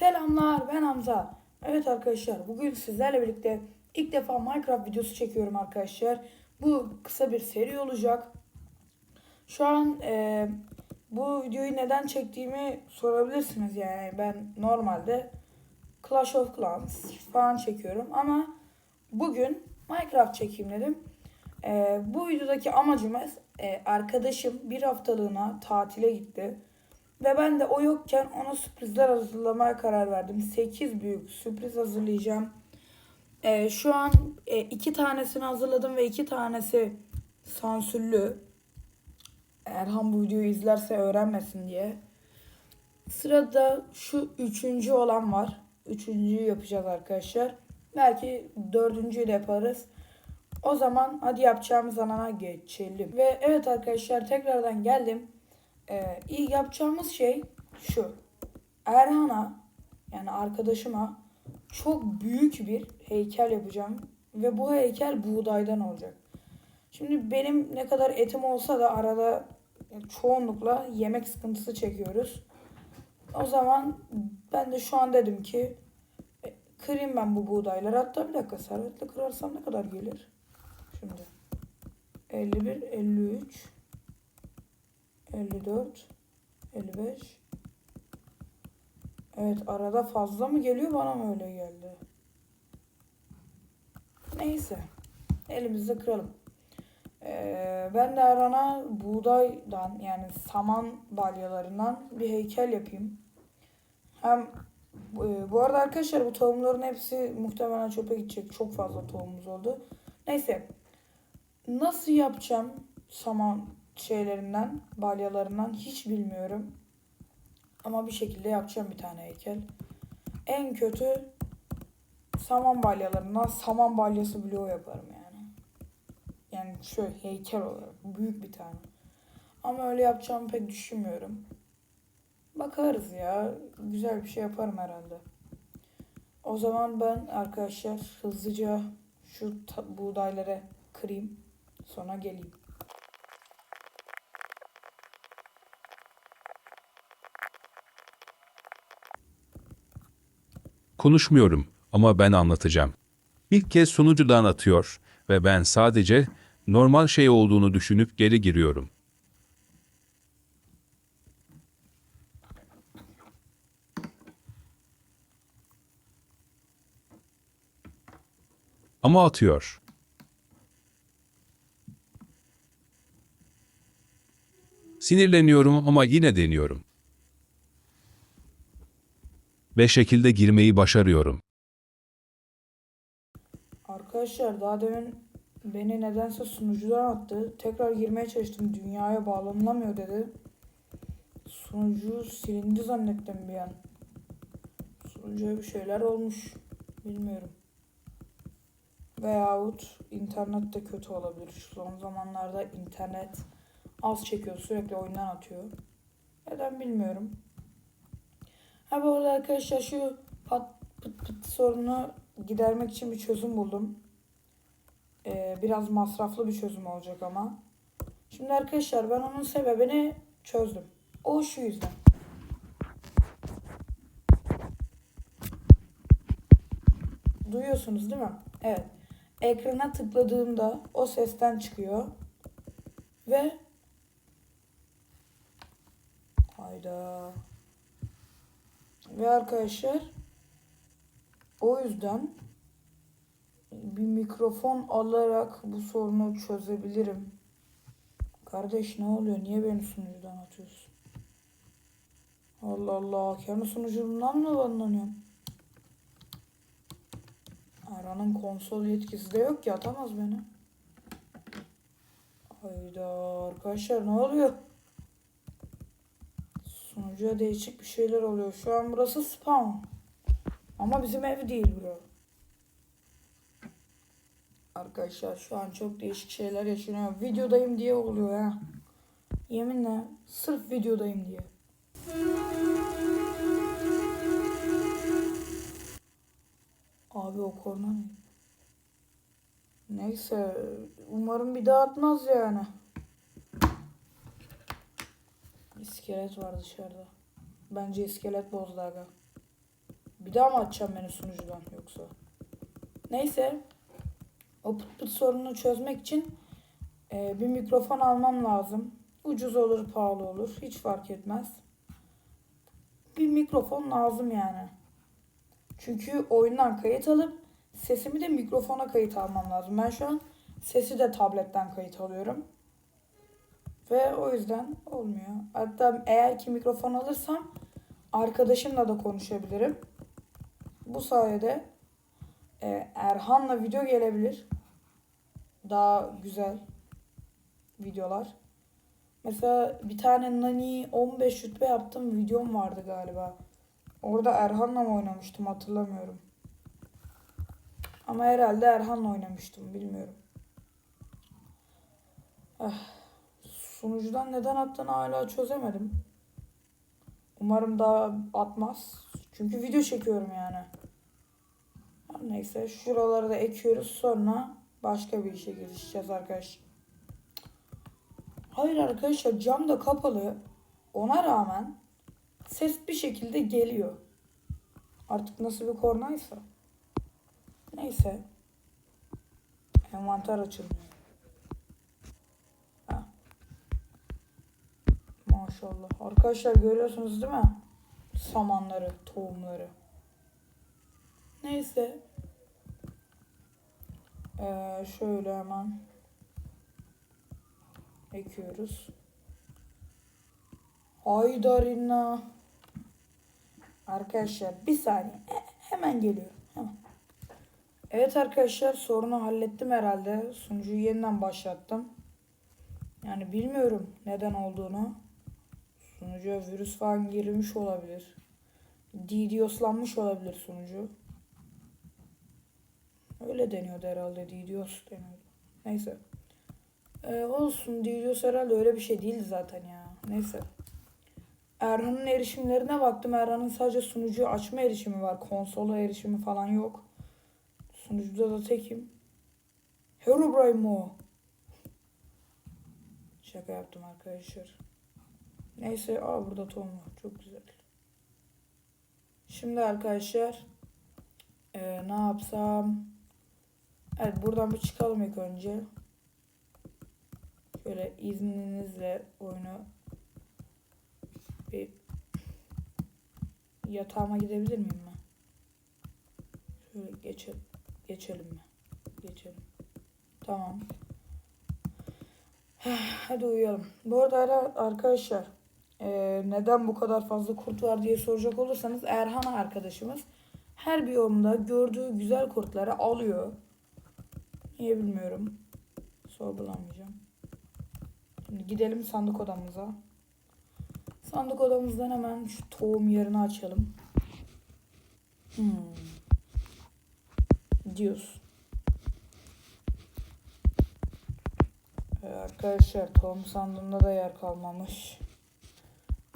Selamlar ben Hamza. Evet arkadaşlar bugün sizlerle birlikte ilk defa Minecraft videosu çekiyorum arkadaşlar. Bu kısa bir seri olacak. Şu an e, bu videoyu neden çektiğimi sorabilirsiniz yani ben normalde Clash of Clans falan çekiyorum ama bugün Minecraft çekeyim dedim. E, bu videodaki amacımız e, arkadaşım bir haftalığına tatile gitti. Ve ben de o yokken ona sürprizler hazırlamaya karar verdim. 8 büyük sürpriz hazırlayacağım. Ee, şu an e, iki tanesini hazırladım ve iki tanesi sansürlü. Erhan bu videoyu izlerse öğrenmesin diye. Sırada şu üçüncü olan var. Üçüncüyü yapacağız arkadaşlar. Belki dördüncüyü de yaparız. O zaman hadi yapacağımız alana geçelim. Ve evet arkadaşlar tekrardan geldim. Ee, ilk yapacağımız şey şu. Erhan'a yani arkadaşıma çok büyük bir heykel yapacağım. Ve bu heykel buğdaydan olacak. Şimdi benim ne kadar etim olsa da arada çoğunlukla yemek sıkıntısı çekiyoruz. O zaman ben de şu an dedim ki e, kırayım ben bu buğdayları. Hatta bir dakika servetle kırarsam ne kadar gelir? Şimdi 51, 53, 54, 55. Evet arada fazla mı geliyor bana mı öyle geldi? Neyse. Elimizde kıralım. Ee, ben de Erhan'a buğdaydan yani saman balyalarından bir heykel yapayım. Hem e, bu arada arkadaşlar bu tohumların hepsi muhtemelen çöpe gidecek. Çok fazla tohumumuz oldu. Neyse. Nasıl yapacağım saman şeylerinden, balyalarından hiç bilmiyorum. Ama bir şekilde yapacağım bir tane heykel. En kötü saman balyalarından saman balyası bloğu yaparım yani. Yani şöyle heykel olarak büyük bir tane. Ama öyle yapacağımı pek düşünmüyorum. Bakarız ya. Güzel bir şey yaparım herhalde. O zaman ben arkadaşlar hızlıca şu buğdayları kırayım. Sonra geleyim. Konuşmuyorum ama ben anlatacağım. İlk kez sunucudan atıyor ve ben sadece normal şey olduğunu düşünüp geri giriyorum. Ama atıyor. Sinirleniyorum ama yine deniyorum. Ve şekilde girmeyi başarıyorum. Arkadaşlar daha demin beni nedense sunucudan attı. Tekrar girmeye çalıştım. Dünyaya bağlanılamıyor dedi. Sunucu silindi zannettim bir an. Sunucuya bir şeyler olmuş. Bilmiyorum. Veyahut internet de kötü olabilir. Şu son zamanlarda internet az çekiyor. Sürekli oyundan atıyor. Neden bilmiyorum. Ha bu arada arkadaşlar şu pat pıt pıt sorunu gidermek için bir çözüm buldum. Ee, biraz masraflı bir çözüm olacak ama. Şimdi arkadaşlar ben onun sebebini çözdüm. O şu yüzden. Duyuyorsunuz değil mi? Evet. Ekrana tıkladığımda o sesten çıkıyor. Ve Hayda. Ve arkadaşlar o yüzden bir mikrofon alarak bu sorunu çözebilirim. Kardeş ne oluyor? Niye beni sunucudan atıyorsun? Allah Allah. Kendi sunucumdan mı banlanıyorum? Aranın konsol yetkisi de yok ki atamaz beni. Hayda arkadaşlar ne oluyor? Sunucuya değişik bir şeyler oluyor. Şu an burası spawn. Ama bizim ev değil bro. Arkadaşlar şu an çok değişik şeyler yaşanıyor. Videodayım diye oluyor ha. Yeminle sırf videodayım diye. Abi o korna ne? Neyse umarım bir daha atmaz yani. İskelet var dışarıda. Bence iskelet bozdu aga. Bir daha mı açacağım beni sunucudan yoksa? Neyse. O pıt pıt sorununu çözmek için e, bir mikrofon almam lazım. Ucuz olur, pahalı olur. Hiç fark etmez. Bir mikrofon lazım yani. Çünkü oyundan kayıt alıp sesimi de mikrofona kayıt almam lazım. Ben şu an sesi de tabletten kayıt alıyorum. Ve o yüzden olmuyor. Hatta eğer ki mikrofon alırsam arkadaşımla da konuşabilirim. Bu sayede e, Erhan'la video gelebilir. Daha güzel videolar. Mesela bir tane Nani 15 rütbe yaptım videom vardı galiba. Orada Erhan'la mı oynamıştım hatırlamıyorum. Ama herhalde Erhan'la oynamıştım bilmiyorum. Ah, sunucudan neden attığını hala çözemedim. Umarım daha atmaz. Çünkü video çekiyorum yani. Neyse şuraları da ekiyoruz sonra başka bir işe girişeceğiz arkadaşlar. Hayır arkadaşlar cam da kapalı. Ona rağmen ses bir şekilde geliyor. Artık nasıl bir kornaysa. Neyse. Envanter açılmıyor. Ha. Maşallah. Arkadaşlar görüyorsunuz değil mi? Samanları, tohumları. Neyse. Ee, şöyle hemen ekiyoruz. Haydarina. Arkadaşlar bir saniye. E- hemen geliyor. Hemen. Evet arkadaşlar sorunu hallettim herhalde. Sunucuyu yeniden başlattım. Yani bilmiyorum neden olduğunu. Sunucuya virüs falan girmiş olabilir. DDoS'lanmış olabilir sunucu. Öyle deniyordu herhalde. DDoS deniyordu. Neyse. Ee, olsun DDoS herhalde öyle bir şey değildi zaten ya. Neyse. Erhan'ın erişimlerine baktım. Erhan'ın sadece sunucu açma erişimi var. Konsola erişimi falan yok. Sunucuda da tekim. Herobrine o. Şaka yaptım arkadaşlar. Neyse aa burada tohum var. Çok güzel. Şimdi arkadaşlar ee, ne yapsam? Evet buradan bir çıkalım ilk önce. Şöyle izninizle oyunu bir yatağıma gidebilir miyim ben? Şöyle geçe, geçelim mi? Geçelim. Tamam. Hadi uyuyalım. Bu arada ara- arkadaşlar eee, neden bu kadar fazla kurt var diye soracak olursanız Erhan arkadaşımız her biyomda gördüğü güzel kurtları alıyor. Niye bilmiyorum. Sorgulamayacağım. Şimdi gidelim sandık odamıza. Sandık odamızdan hemen şu tohum yerini açalım. Hmm. Diyoruz. Ee, arkadaşlar tohum sandığımda da yer kalmamış.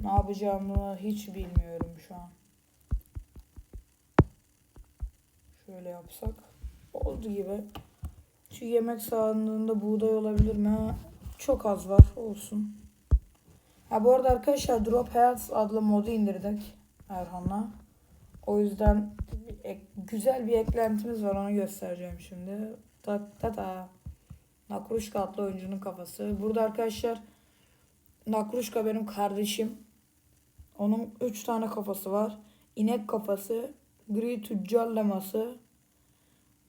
Ne yapacağımı hiç bilmiyorum şu an. Şöyle yapsak. Oldu gibi. Şu yemek sandığında buğday olabilir mi? Çok az var. Olsun. Ha bu arada arkadaşlar Drop Health adlı modu indirdik Erhan'la. O yüzden güzel bir eklentimiz var onu göstereceğim şimdi. Ta ta ta. Nakruşka adlı oyuncunun kafası. Burada arkadaşlar Nakruşka benim kardeşim. Onun 3 tane kafası var. İnek kafası, gri tüccar leması,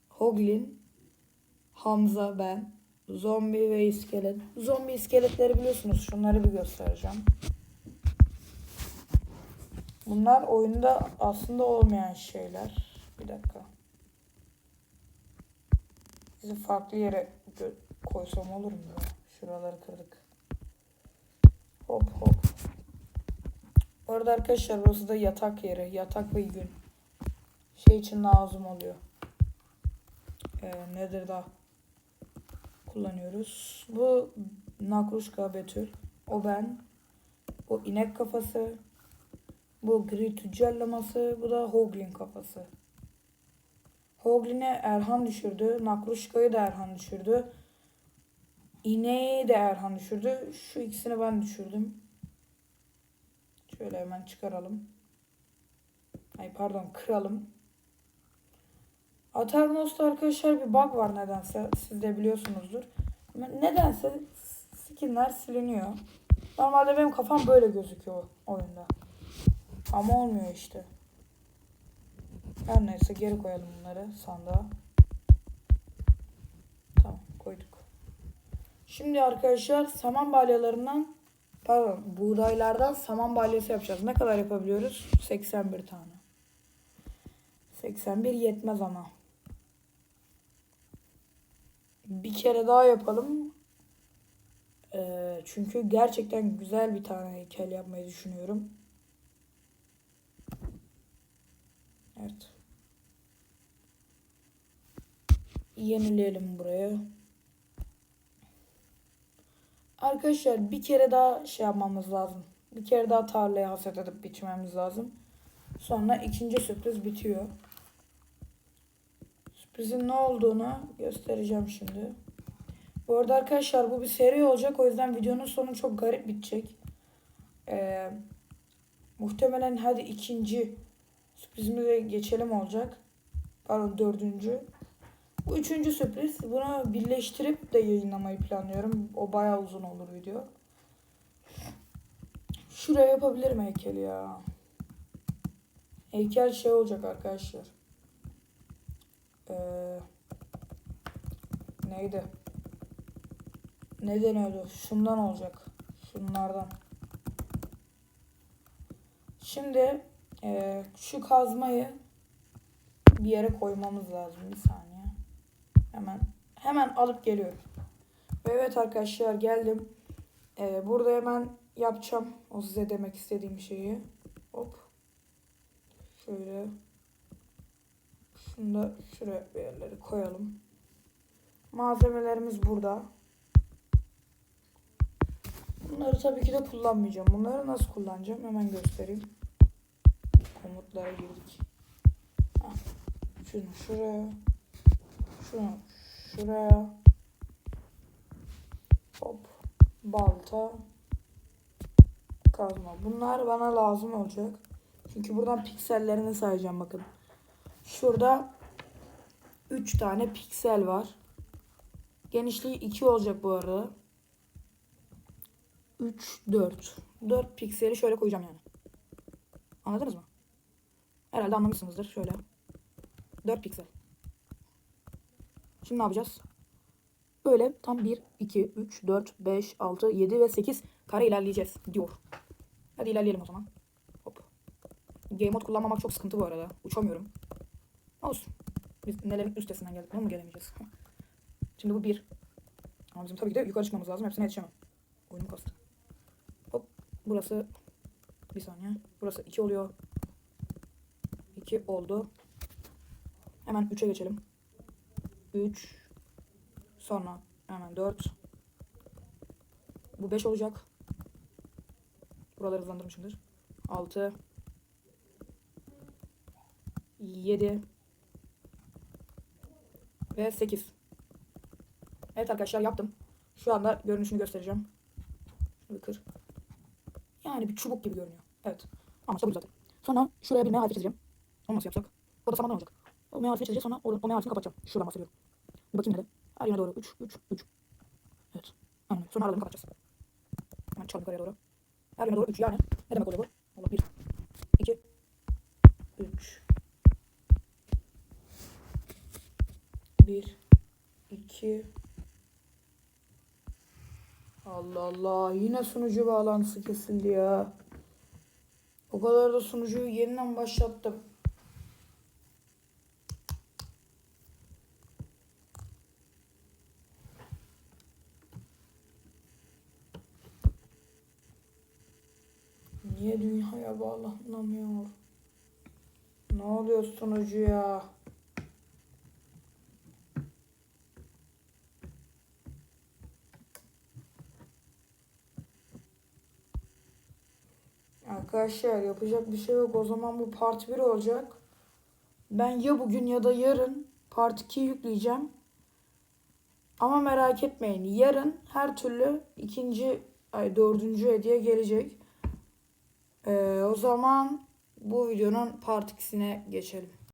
Hoglin, Hamza ben, zombi ve iskelet. Zombi iskeletleri biliyorsunuz. Şunları bir göstereceğim. Bunlar oyunda aslında olmayan şeyler. Bir dakika. Bizi farklı yere koysam olur mu? Şuraları kırdık. Hop hop. Bu arada arkadaşlar burası da yatak yeri. Yatak ve gün. Şey için lazım oluyor. Ee, nedir daha? kullanıyoruz. Bu Nakruşka Betül. O ben. Bu inek kafası. Bu gri tüccarlaması. Bu da Hoglin kafası. Hoglin'e Erhan düşürdü. Nakruşka'yı da Erhan düşürdü. İneği de Erhan düşürdü. Şu ikisini ben düşürdüm. Şöyle hemen çıkaralım. Ay pardon kıralım. Aternos'ta arkadaşlar bir bug var nedense. Siz de biliyorsunuzdur. Nedense skinler siliniyor. Normalde benim kafam böyle gözüküyor oyunda. Ama olmuyor işte. Her neyse geri koyalım bunları sandığa. Tamam koyduk. Şimdi arkadaşlar saman balyalarından pardon buğdaylardan saman balyası yapacağız. Ne kadar yapabiliyoruz? 81 tane. 81 yetmez ama. Bir kere daha yapalım. Ee, çünkü gerçekten güzel bir tane heykel yapmayı düşünüyorum. Evet. Yenileyelim buraya. Arkadaşlar bir kere daha şey yapmamız lazım. Bir kere daha tarlaya hasat edip biçmemiz lazım. Sonra ikinci sürpriz bitiyor. Sürprizin ne olduğunu göstereceğim şimdi. Bu arada arkadaşlar bu bir seri olacak. O yüzden videonun sonu çok garip bitecek. Ee, muhtemelen hadi ikinci sürprizimize geçelim olacak. Pardon dördüncü. Üçüncü sürpriz. Bunu birleştirip de yayınlamayı planlıyorum. O bayağı uzun olur video. Şuraya yapabilirim heykeli ya. Heykel şey olacak arkadaşlar. Ee, neydi? Ne deniyordu? Şundan olacak. Şunlardan. Şimdi e, şu kazmayı bir yere koymamız lazım. Bir saniye. Hemen hemen alıp geliyorum. Ve evet arkadaşlar geldim. E, burada hemen yapacağım o size demek istediğim şeyi. Hop. Şöyle. Şunu da şuraya bir yerlere koyalım. Malzemelerimiz burada. Bunları tabii ki de kullanmayacağım. Bunları nasıl kullanacağım hemen göstereyim. Komutlara girdik. Şunu şuraya. Şunu şuraya. Hop. Balta. Kazma. Bunlar bana lazım olacak. Çünkü buradan piksellerini sayacağım bakın. Şurada 3 tane piksel var. Genişliği 2 olacak bu arada. 3, 4. 4 pikseli şöyle koyacağım yani. Anladınız mı? Herhalde anlamışsınızdır. Şöyle. 4 piksel. Şimdi ne yapacağız? Böyle tam 1, 2, 3, 4, 5, 6, 7 ve 8 kare ilerleyeceğiz diyor. Hadi ilerleyelim o zaman. Hop. Game mode kullanmamak çok sıkıntı bu arada. Uçamıyorum. Olsun. Biz nelerin üstesinden geldik. Bunu mu gelemeyeceğiz? Şimdi bu 1. Ama bizim tabii ki de yukarı çıkmamız lazım. Hepsine yetişemem. Oyunum kastı. Hop. Burası bir saniye. Burası 2 oluyor. 2 oldu. Hemen 3'e geçelim. 3 sonra hemen 4 bu 5 olacak. Buraları hızlandırmışımdır. 6 7 ve 8 Evet arkadaşlar yaptım. Şu anda görünüşünü göstereceğim. Şunu kır. Yani bir çubuk gibi görünüyor. Evet. Ama bu zaten. Sonra şuraya bir M harfi çizeceğim. Onu nasıl yapsak? O da samandan olacak. O M çizeceğiz sonra o, o M harfini kapatacağım. Şuradan bahsediyorum. Bakayım hele. Her yöne doğru. 3, 3, 3. Evet. Aynen. Sonra aralarını kapatacağız. Hemen çaldım yukarıya doğru. Her yöne doğru 3 yani. Ne demek oluyor bu? Allah 1, 2, 3. 1, 2. Allah Allah. Yine sunucu bağlantısı kesildi ya. O kadar da sunucuyu yeniden başlattım. Niye dünyaya bağlanamıyor? Ne oluyor sunucuya? Arkadaşlar yapacak bir şey yok. O zaman bu part 1 olacak. Ben ya bugün ya da yarın part 2 yükleyeceğim. Ama merak etmeyin. Yarın her türlü ikinci ay dördüncü hediye gelecek. Ee, o zaman bu videonun part 2'sine geçelim.